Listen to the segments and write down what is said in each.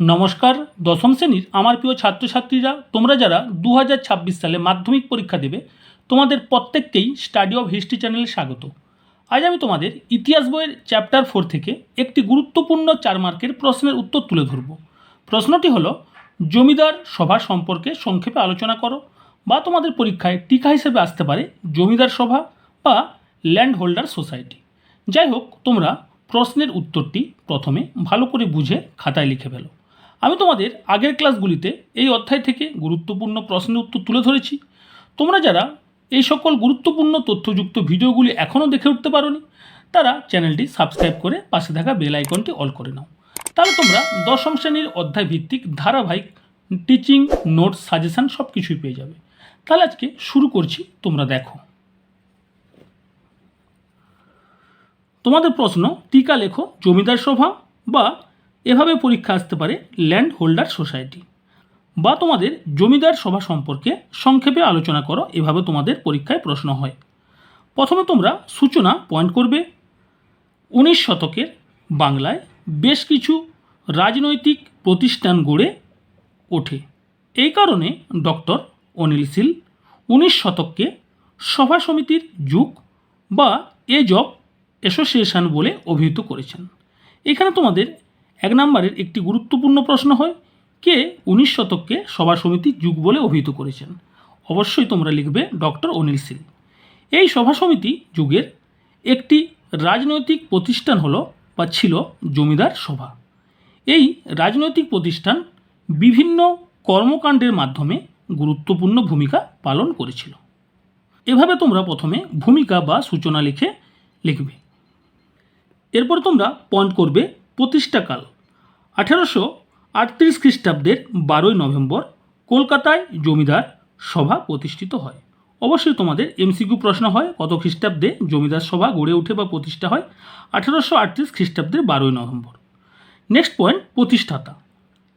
নমস্কার, দশম শ্রেণির আমার প্রিয় ছাত্রছাত্রীরা, তোমরা যারা দু হাজার ছাব্বিশ সালে মাধ্যমিক পরীক্ষা দেবে, তোমাদের প্রত্যেককেই স্টাডি অফ হিস্ট্রি চ্যানেলে স্বাগত। আজ আমি তোমাদের ইতিহাস বইয়ের চ্যাপ্টার ফোর থেকে একটি গুরুত্বপূর্ণ চার মার্কের প্রশ্নের উত্তর তুলে ধরব। প্রশ্নটি হলো, জমিদার সভা সম্পর্কে সংক্ষেপে আলোচনা করো বা তোমাদের পরীক্ষায় টিকা হিসেবে আসতে পারে জমিদার সভা বা ল্যান্ড হোল্ডার সোসাইটি যাই হোক, তোমরা প্রশ্নের উত্তরটি প্রথমে ভালো করে বুঝে খাতায় লিখে ফেলো। আমি তোমাদের আগের ক্লাসগুলিতে এই অধ্যায় থেকে গুরুত্বপূর্ণ প্রশ্নের উত্তর তুলে ধরেছি। তোমরা যারা এই সকল গুরুত্বপূর্ণ তথ্যযুক্ত ভিডিওগুলি এখনও দেখে উঠতে পারোনি, তারা চ্যানেলটি সাবস্ক্রাইব করে পাশে থাকা বেল আইকনটি অল করে নাও। তাহলে তোমরা দশম শ্রেণির অধ্যায় ভিত্তিক ধারাবাহিক টিচিং, নোটস, সাজেশান সব কিছুই পেয়ে যাবে। তাহলে আজকে শুরু করছি, তোমরা দেখো। তোমাদের প্রশ্ন, টিকা লেখো, জমিদার সভা বা এভাবে পরীক্ষা আসতে পারে ল্যান্ড হোল্ডার সোসাইটি। বা তোমাদের জমিদার সভা সম্পর্কে সংক্ষেপে আলোচনা করো, এভাবে তোমাদের পরীক্ষায় প্রশ্ন হয়। প্রথমে তোমরা সূচনা পয়েন্ট করবে। উনিশ শতকের বাংলায় বেশ কিছু রাজনৈতিক প্রতিষ্ঠান গড়ে ওঠে। এই কারণে ডক্টর অনিল শীল উনিশ শতককে সভা সমিতির যুগ বা এজ অফ অ্যাসোসিয়েশন বলে অভিহিত করেছেন। এখানে তোমাদের এক নম্বরের একটি গুরুত্বপূর্ণ প্রশ্ন হয়, কে উনিশ শতককে সভা সমিতির যুগ বলে অভিহিত করেছেন? অবশ্যই তোমরা লিখবে ডক্টর অনিল সিং। এই সভা সমিতি যুগের একটি রাজনৈতিক প্রতিষ্ঠান হলো বা ছিল জমিদার সভা। এই রাজনৈতিক প্রতিষ্ঠান বিভিন্ন কর্মকাণ্ডের মাধ্যমে গুরুত্বপূর্ণ ভূমিকা পালন করেছিল। এভাবে তোমরা প্রথমে ভূমিকা বা সূচনা লিখে লিখবে। এরপর তোমরা পয়েন্ট করবে প্রতিষ্ঠাকাল আঠেরোশো আটত্রিশ খ্রিস্টাব্দের বারোই নভেম্বর কলকাতায় জমিদার সভা প্রতিষ্ঠিত হয়। অবশ্যই তোমাদের এমসিকিউ প্রশ্ন হয়, কত খ্রিস্টাব্দে জমিদার সভা গড়ে ওঠে বা প্রতিষ্ঠা হয়, আঠেরোশো আটত্রিশ খ্রিস্টাব্দের বারোই নভেম্বর। নেক্সট পয়েন্ট প্রতিষ্ঠাতা।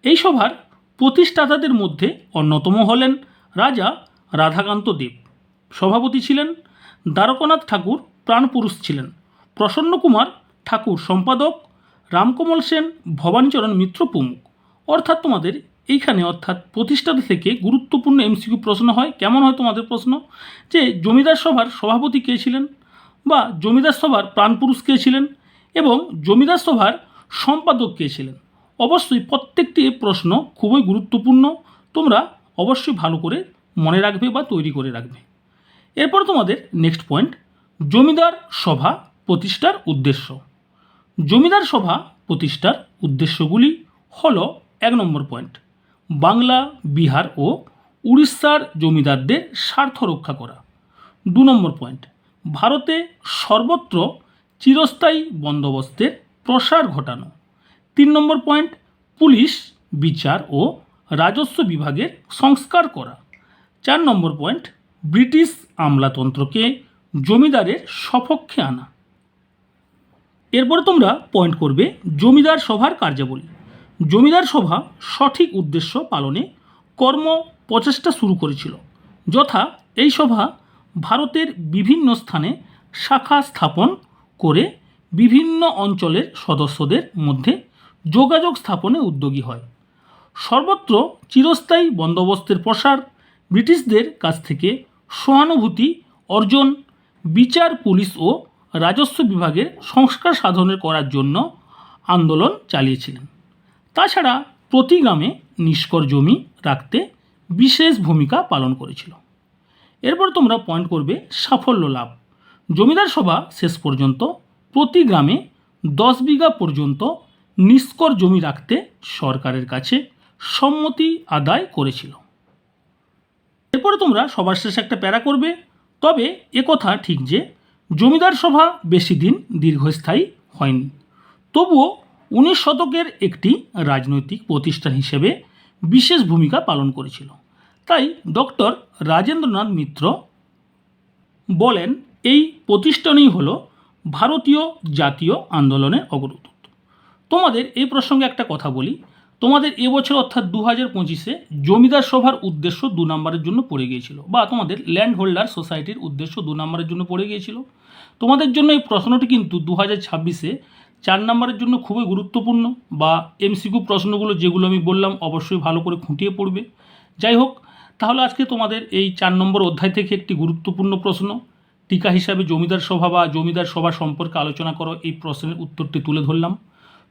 এই সভার প্রতিষ্ঠাতাদের মধ্যে অন্যতম হলেন রাজা রাধাকান্ত দেব। সভাপতি ছিলেন, দ্বারকনাথ ঠাকুর প্রাণপুরুষ ছিলেন প্রসন্ন কুমার ঠাকুর সম্পাদক রামকমল সেন, ভবানীচরণ মিত্র প্রমুখ। অর্থাৎ তোমাদের এইখানে অর্থাৎ প্রতিষ্ঠাতা থেকে গুরুত্বপূর্ণ এমসিকিউ প্রশ্ন হয়। কেমন হয় তোমাদের প্রশ্ন? যে জমিদার সভার সভাপতি কে ছিলেন বা জমিদার সভার প্রাণপুরুষ কে ছিলেন এবং জমিদার সভার সম্পাদক কে ছিলেন? অবশ্যই প্রত্যেকটি প্রশ্ন খুবই গুরুত্বপূর্ণ। তোমরা অবশ্যই ভালো করে মনে রাখবে বা তৈরি করে রাখবে। এরপর তোমাদের নেক্সট পয়েন্ট জমিদার সভা প্রতিষ্ঠার উদ্দেশ্য। জমিদার সভা প্রতিষ্ঠার উদ্দেশ্যগুলি হল এক নম্বর পয়েন্ট, বাংলা, বিহার ও উড়িষ্যার জমিদারদের স্বার্থ রক্ষা করা। দু নম্বর পয়েন্ট, ভারতে সর্বত্র চিরস্থায়ী বন্দোবস্তের প্রসার ঘটানো। তিন নম্বর পয়েন্ট, পুলিশ, বিচার ও রাজস্ব বিভাগের সংস্কার করা। চার নম্বর পয়েন্ট, ব্রিটিশ আমলাতন্ত্রকে জমিদারের সপক্ষে আনা। এরপরে তোমরা পয়েন্ট করবে জমিদার সভার কার্যাবলী। জমিদার সভা সঠিক উদ্দেশ্য পালনে কর্ম প্রচেষ্টা শুরু করেছিল, যথা এই সভা ভারতের বিভিন্ন স্থানে শাখা স্থাপন করে বিভিন্ন অঞ্চলের সদস্যদের মধ্যে যোগাযোগ স্থাপনে উদ্যোগী হয়। সর্বত্র চিরস্থায়ী বন্দোবস্তের প্রসার, ব্রিটিশদের কাছ থেকে সহানুভূতি অর্জন, বিচার, পুলিশ ও রাজস্ব বিভাগের সংস্কার সাধনের করার জন্য আন্দোলন চালিয়েছিলেন। তাছাড়া প্রতি গ্রামে নিষ্কর জমি রাখতে বিশেষ ভূমিকা পালন করেছিল। এরপর তোমরা পয়েন্ট করবে সাফল্য লাভ। জমিদার সভা শেষ পর্যন্ত প্রতি গ্রামে দশ বিঘা পর্যন্ত নিষ্কর জমি রাখতে সরকারের কাছে সম্মতি আদায় করেছিল। এরপরে তোমরা সবার শেষে একটা প্যারা করবে। তবে একথা ঠিক যে জমিদার সভা বেশি দিন দীর্ঘস্থায়ী হয়নি। তবুও উনিশ শতকের একটি রাজনৈতিক প্রতিষ্ঠান হিসেবে বিশেষ ভূমিকা পালন করেছিল। তাই ডক্টর রাজেন্দ্রনাথ মিত্র বলেন, এই প্রতিষ্ঠানই হলো ভারতীয় জাতীয় আন্দোলনের অগ্রদূত। তোমাদের এই প্রসঙ্গে একটা কথা বলি। তোমাদের এবছর অর্থাৎ দু হাজার পঁচিশে জমিদার সভার উদ্দেশ্য দু নম্বরের জন্য পড়ে গিয়েছিল বা তোমাদের ল্যান্ড হোল্ডার সোসাইটির উদ্দেশ্য দু নম্বরের জন্য পড়ে গিয়েছিল। তোমাদের জন্য এই প্রশ্নটি কিন্তু দু হাজার ছাব্বিশে চার নম্বরের জন্য খুবই গুরুত্বপূর্ণ বা এমসিকিউ প্রশ্নগুলো যেগুলো আমি বললাম অবশ্যই ভালো করে খুঁটিয়ে পড়বে। যাই হোক, তাহলে আজকে তোমাদের এই চার নম্বর অধ্যায় থেকে একটি গুরুত্বপূর্ণ প্রশ্ন, টিকা হিসাবে জমিদার সভা বা জমিদার সভা সম্পর্কে আলোচনা করো, এই প্রশ্নের উত্তরটি তুলে ধরলাম।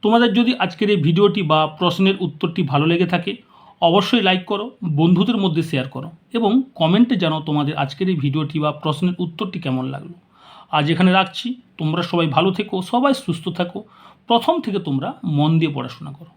তোমাদের যদি আজকের এই ভিডিওটি বা প্রশ্নের উত্তরটি ভালো লেগে থাকে, অবশ্যই লাইক করো, বন্ধুদের মধ্যে শেয়ার করো এবং কমেন্টে জানাও তোমাদের আজকের এই ভিডিওটি বা প্রশ্নের উত্তরটি কেমন লাগল। আজ এখানে রাখছি, তোমরা সবাই ভালো থেকো, সবাই সুস্থ থাকো, প্রথম থেকে তোমরা মন দিয়ে পড়াশোনা করো।